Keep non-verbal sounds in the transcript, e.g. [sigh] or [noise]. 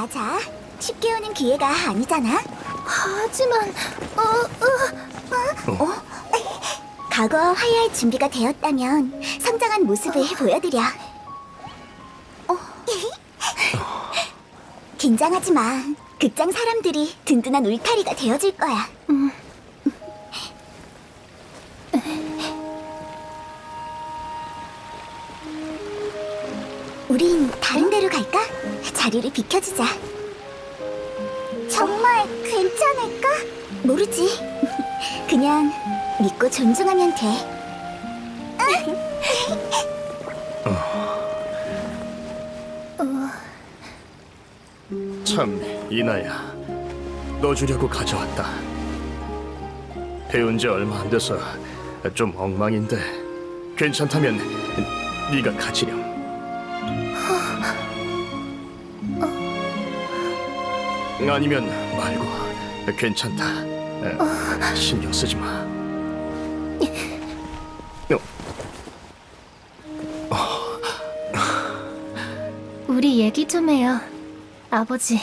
가자. 쉽게 오는 기회가 아니잖아. 하지만 어, 어, 어? 과거 화해할 준비가 되었다면 성장한 모습을 보여드려. 어? [laughs] 긴장하지 마. 극장 사람들이 든든한 울타리가 되어줄 거야. 우린 다른 데로 갈까? 자리를 비켜주자. 정말 괜찮을까? 모르지. [laughs] 그냥 믿고 존중하면 돼. 참 이나야 너 주려고 가져왔다 배운 지 얼마 안 돼서 좀 엉망인데 괜찮다면 네가 가지렴 아니면 말고 괜찮다. 에, 신경 쓰지 마. 어, 우리 얘기 좀 해요. 아버지,